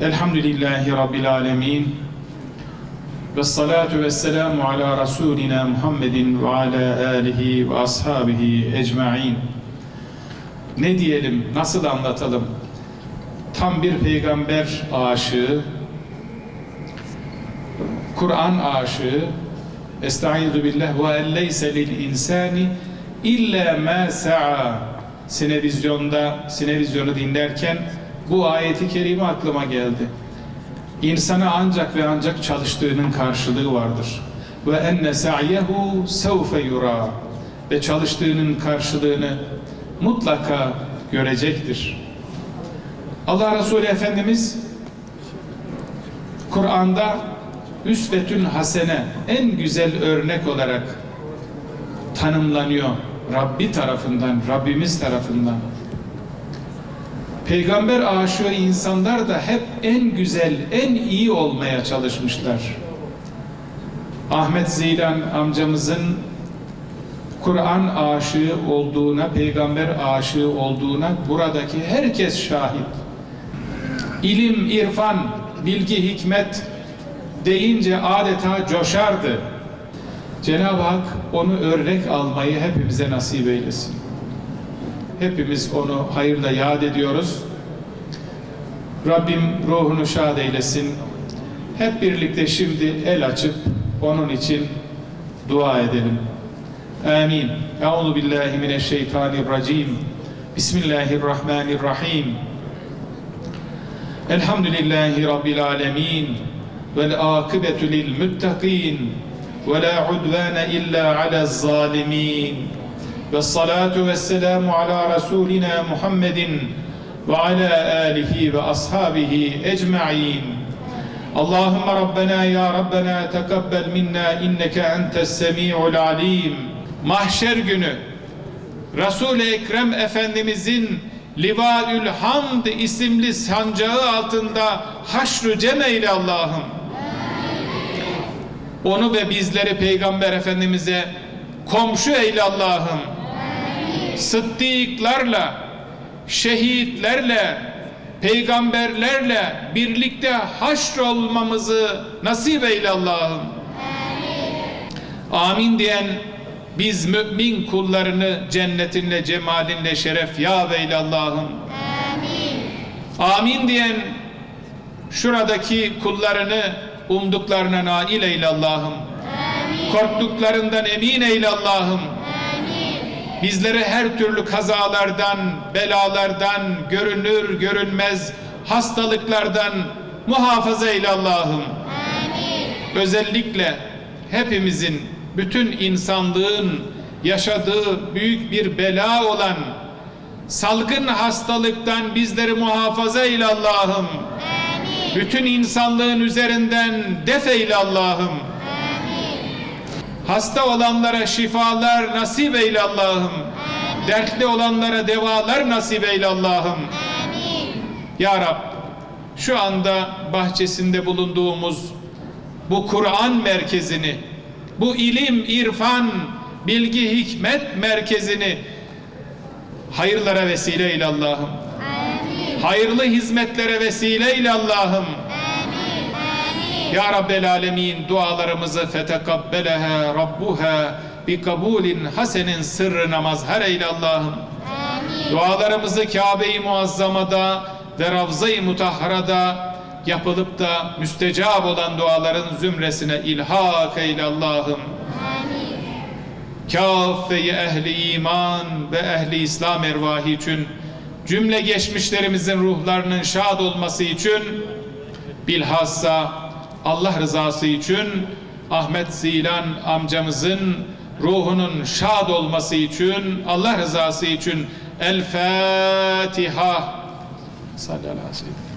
Elhamdülillahi Rabbil Alemin. Ve salatu ve selamu ala Resulina Muhammedin ve ala alihi ve ashabihi ecma'in. Ne diyelim, nasıl anlatalım? Tam bir peygamber aşığı, Kur'an aşığı, Estaizu billah ve elleyse lil insani illa ma sa'a. Sinevizyonda, sinevizyonu dinlerken bu ayeti kerime aklıma geldi. İnsana ancak ve ancak çalıştığının karşılığı vardır. Ve enne sa'yehu sevfe yura. Ve çalıştığının karşılığını mutlaka görecektir. Allah Resulü Efendimiz Kur'an'da üsvetün hasene en güzel örnek olarak tanımlanıyor Rabbi tarafından, Rabbimiz tarafından. Peygamber aşığı insanlar da hep en güzel, en iyi olmaya çalışmışlar. Ahmet Zilan amcamızın Kur'an aşığı olduğuna, peygamber aşığı olduğuna buradaki herkes şahit. İlim, irfan, bilgi, hikmet deyince adeta coşardı. Cenab-ı Hak onu örnek almayı hepimize nasip eylesin. Hepimiz onu hayırla yad ediyoruz. Rabbim ruhunu şad eylesin. Hep birlikte şimdi el açıp onun için dua edelim. Amin. Euzu billahi mineşşeytanirracim. Bismillahirrahmanirrahim. Elhamdülillahi rabbil alamin. Vel akibetu lil muttaqin. Ve la udvane illa ala'z zalimin. Vessalatu vesselamu ala Resulina Muhammedin ve ala alihi ve ashabihi ecma'in. Allahümme Rabbena ya Rabbena tekabbel minna inneke entes semi'ul. Mahşer günü Resul-i Ekrem Efendimizin Livaül Hamd isimli sancağı altında haşru cem eyle Allah'ım. Onu ve bizleri Peygamber Efendimiz'e komşu eyle Allah'ım. Sıddıklarla, şehitlerle, peygamberlerle birlikte haşr olmamızı nasip eyle Allah'ım. Amin diyen biz mümin kullarını cennetinle, cemalinle şeref ya eyle Allah'ım. Amin. Amin diyen şuradaki kullarını umduklarına nail eyle Allah'ım. Korktuklarından emin eyle Allah'ım. Bizleri her türlü kazalardan, belalardan, görünür görünmez hastalıklardan muhafaza eyle Allah'ım. Özellikle hepimizin, bütün insanlığın yaşadığı büyük bir bela olan salgın hastalıktan bizleri muhafaza eyle Allah'ım. Bütün insanlığın üzerinden def eyle Allah'ım. Hasta olanlara şifalar nasip eyle Allah'ım. Dertli olanlara devalar nasip eyle Allah'ım. Ya Rab, şu anda bahçesinde bulunduğumuz bu Kur'an merkezini, bu ilim, irfan, bilgi, hikmet merkezini hayırlara vesile eyle Allah'ım. Hayırlı hizmetlere vesile eyle Allah'ım. Ya Rabbel Alemin dualarımızı fetekabbeleha Rabbuha bi kabulin hasenin sırrına mazhar eyle Allah'ım. Dualarımızı Kabe-i Muazzama'da ve Ravza-i Mutahhara'da yapılıp da müstecab olan duaların zümresine ilhak eyle Allah'ım. Kâffe-i ehli iman ve ehli İslam ervahi için cümle geçmişlerimizin ruhlarının şad olması için bilhassa Allah rızası için Ahmet Zilan amcamızın ruhunun şad olması için Allah rızası için El Fatiha. Sallallahu aleyhi ve sellem